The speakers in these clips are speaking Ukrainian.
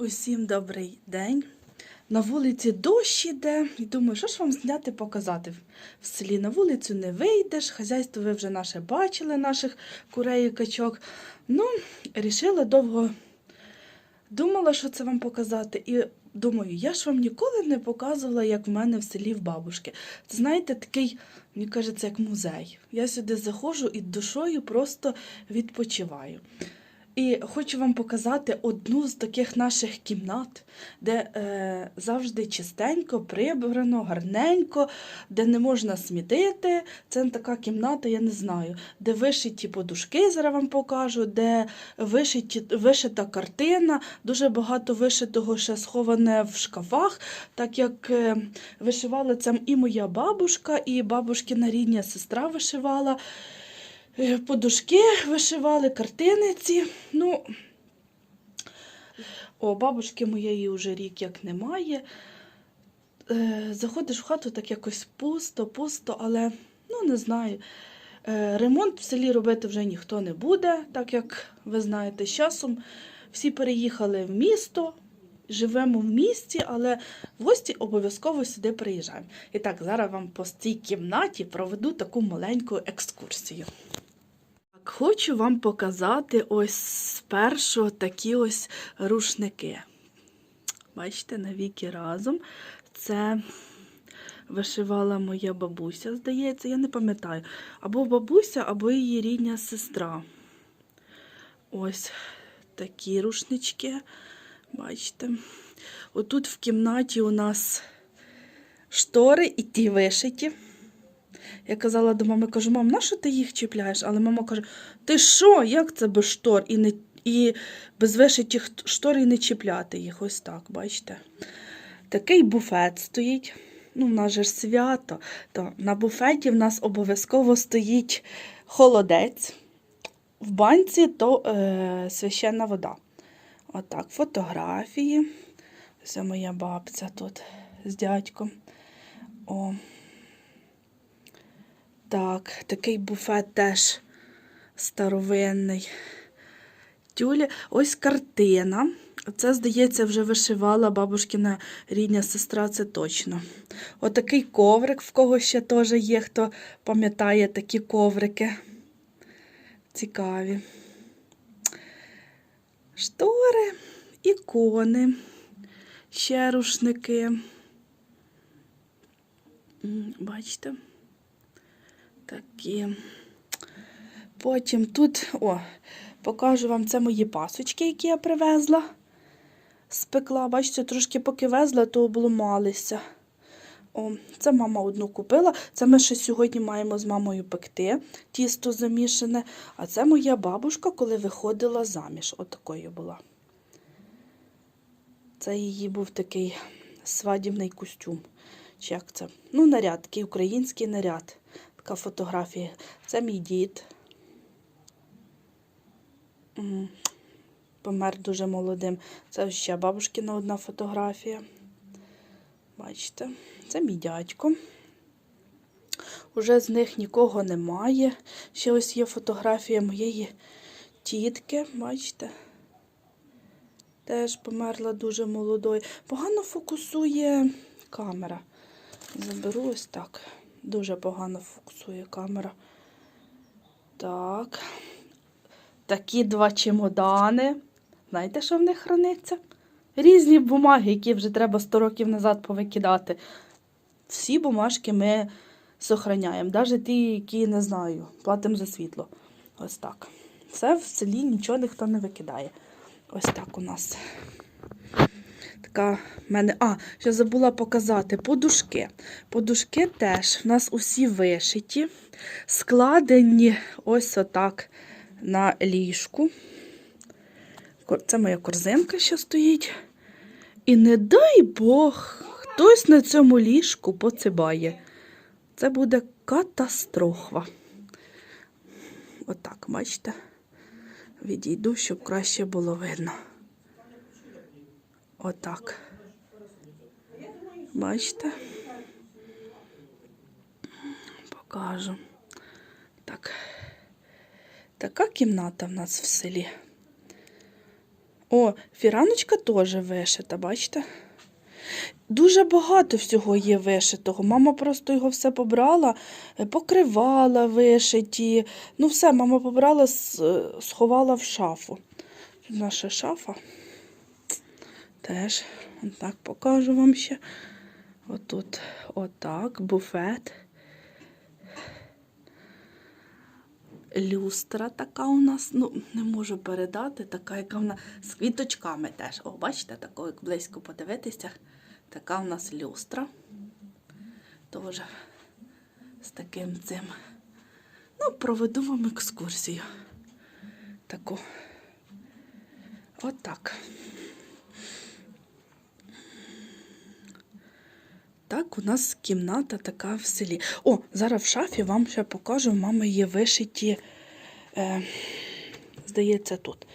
Усім добрий день. На вулиці дощ іде. І думаю, що ж вам зняти показати? В селі на вулицю не вийдеш, хазяйство ви вже наше бачили, наших курей і качок. Ну, рішила довго думала, що це вам показати. І думаю, я ж вам ніколи не показувала, як в мене в селі в бабушки. Це знаєте, такий, мені кажеться, як музей. Я сюди заходжу і душою просто відпочиваю. І хочу вам показати одну з таких наших кімнат, де е, завжди чистенько, прибрано, гарненько, де не можна смітити. Це така кімната, я не знаю, де вишиті подушки, зараз вам покажу, де вишиті, вишита картина, дуже багато вишитого ще сховане в шкафах, так як е, вишивала це і моя бабушка, і бабушкина рідня сестра вишивала. Е, Подушки вишивали, картини ці. Ну, о, бабушки моєї вже рік як немає. Е, Заходиш в хату так якось пусто, пусто, але ну не знаю. Е, Ремонт в селі робити вже ніхто не буде, так як ви знаєте, з часом всі переїхали в місто, живемо в місті, але в гості обов'язково сюди приїжджаємо. І так, зараз вам по цій кімнаті проведу таку маленьку екскурсію. Хочу вам показати ось спершу такі ось рушники. Бачите, навіки разом. Це вишивала моя бабуся, здається, я не пам'ятаю. Або бабуся, або її рідня сестра. Ось такі рушнички. Бачите. Отут в кімнаті у нас штори і ті вишиті. Я казала до мами, кажу, мам, на що ти їх чіпляєш? Але мама каже: ти що, як це без штор і не і без вишитих штор і не чіпляти їх? Ось так, бачите. Такий буфет стоїть. Ну, в нас же ж свято. То на буфеті в нас обов'язково стоїть холодець. В банці то е, священна вода. Отак, фотографії. Це моя бабця тут з дядьком. О. Так, такий буфет теж старовинний. Тюлі. Ось картина. Це, здається, вже вишивала бабушкина рідня сестра, це точно. Отакий коврик, в кого ще теж є, хто пам'ятає такі коврики. Цікаві. Штори, ікони, ще рушники. Бачите? Такі. Потім тут, о, покажу вам це мої пасочки, які я привезла. Спекла, бачите, трошки поки везла, то обламалися. О, це мама одну купила. Це ми ще сьогодні маємо з мамою пекти, тісто замішане. А це моя бабушка, коли виходила заміж. Отакою була. Це її був такий свадібний костюм. Чи як це? Ну, наряд, такий український наряд. Така фотографія. Це мій дід. Помер дуже молодим. Це ще бабушкина одна фотографія. Бачите, це мій дядько. Уже з них нікого немає. Ще ось є фотографія моєї тітки, бачите? Теж померла дуже молодою. Погано фокусує камера. Заберу ось так. Дуже погано фокусує камера. Так. Такі два чемодани. Знаєте, що в них храниться? Різні бумаги, які вже треба 100 років назад повикидати. Всі бумажки ми сохраняємо, навіть ті, які не знаю, платимо за світло. Ось так. Все в селі нічого ніхто не викидає. Ось так у нас. Така в мене. А, ще забула показати подушки. Подушки теж в нас усі вишиті, складені ось отак на ліжку. Це моя корзинка ще стоїть. І не дай Бог, хтось на цьому ліжку поцибає. Це буде катастрофа. Отак, бачите? Відійду, щоб краще було видно. Отак. Бачите? Покажу. Так. Така кімната в нас в селі. О, фіраночка теж вишита, бачите? Дуже багато всього є вишитого. Мама просто його все побрала, е, покривала вишиті. Ну, все, мама побрала, сховала в шафу. Тут наша шафа. Теж, так покажу вам ще. Отут, отак, буфет. Люстра така у нас, ну, не можу передати, така, яка вона з квіточками теж. О, бачите, тако, як близько подивитися. Така у нас люстра. Теж з таким цим. Ну, проведу вам екскурсію. Таку. Отак. Так, у нас кімната така в селі. О, зараз в шафі вам ще покажу. Мами є вишиті, е, здається, тут.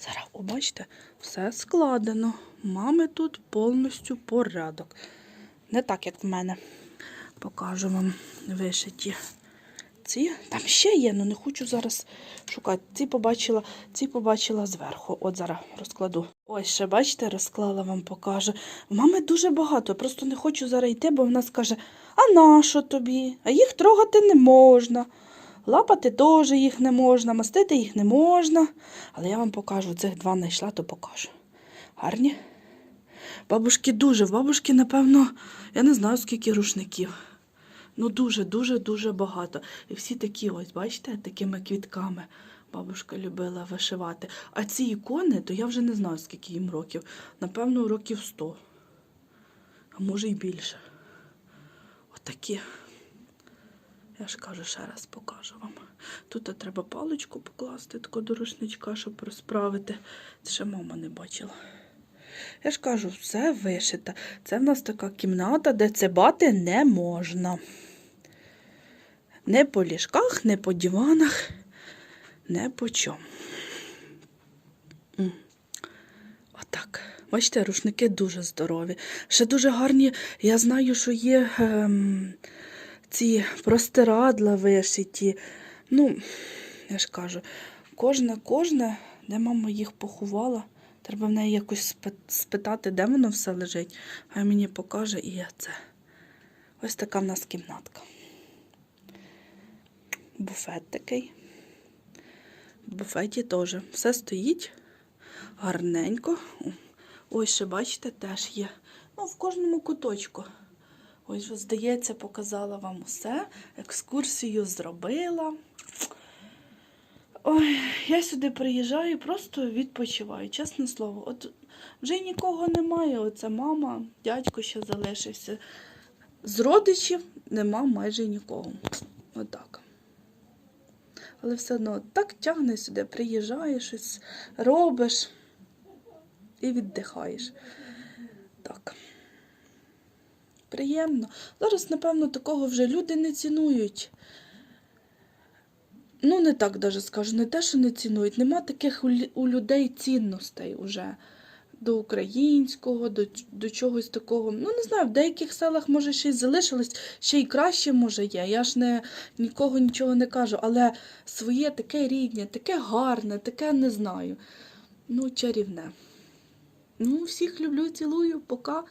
Зараз, о, бачите, все складено. Мами тут повністю порядок. Не так, як в мене. Покажу вам вишиті. Ці там ще є, але не хочу зараз шукати. Ці побачила, ці побачила зверху. От зараз розкладу. Ось ще, бачите, розклала вам покажу. Мами дуже багато. Просто не хочу зараз йти, бо вона скаже: а нащо тобі? А їх трогати не можна. Лапати теж їх не можна, мастити їх не можна. Але я вам покажу, цих два знайшла, то покажу. Гарні? Бабушки дуже, бабушки, напевно, я не знаю, скільки рушників. Ну, дуже, дуже, дуже багато. І всі такі, ось, бачите, такими квітками бабушка любила вишивати. А ці ікони, то я вже не знаю, скільки їм років. Напевно, років 100. А може й більше. Отакі. Я ж кажу, ще раз покажу вам. Тут треба паличку покласти, таку до рушничка, щоб розправити. Це ще мама не бачила. Я ж кажу, все вишито. Це в нас така кімната, де цибати не можна. Не по ліжках, не по диванах, не по чому. Отак. Бачите, рушники дуже здорові. Ще дуже гарні. Я знаю, що є ем, ці простирадла вишиті. Ну, я ж кажу, кожне, кожне, де мама їх поховала. Треба в неї якось спитати, де воно все лежить. Хай мені покаже і я це. Ось така в нас кімнатка. Буфет такий. В буфеті теж все стоїть гарненько. Ось ще, бачите, теж є. Ну, в кожному куточку. Ось, здається, показала вам усе. Екскурсію зробила. Ой, я сюди приїжджаю і просто відпочиваю, чесне слово. От вже нікого немає. Оце мама, дядько ще залишився. З родичів нема майже нікого. Отак. Але все одно так тягне сюди, приїжджаєш, щось робиш і віддихаєш. Так. Приємно. Зараз, напевно, такого вже люди не цінують. Ну, не так даже скажу, не те, що не цінують. Нема таких у людей цінностей уже до українського, до, до чогось такого. Ну, не знаю, в деяких селах, може, ще й залишилось, ще й краще, може, є. Я ж не нікого нічого не кажу, але своє таке рідне, таке гарне, таке не знаю. Ну, чарівне. Ну, всіх люблю, цілую, пока.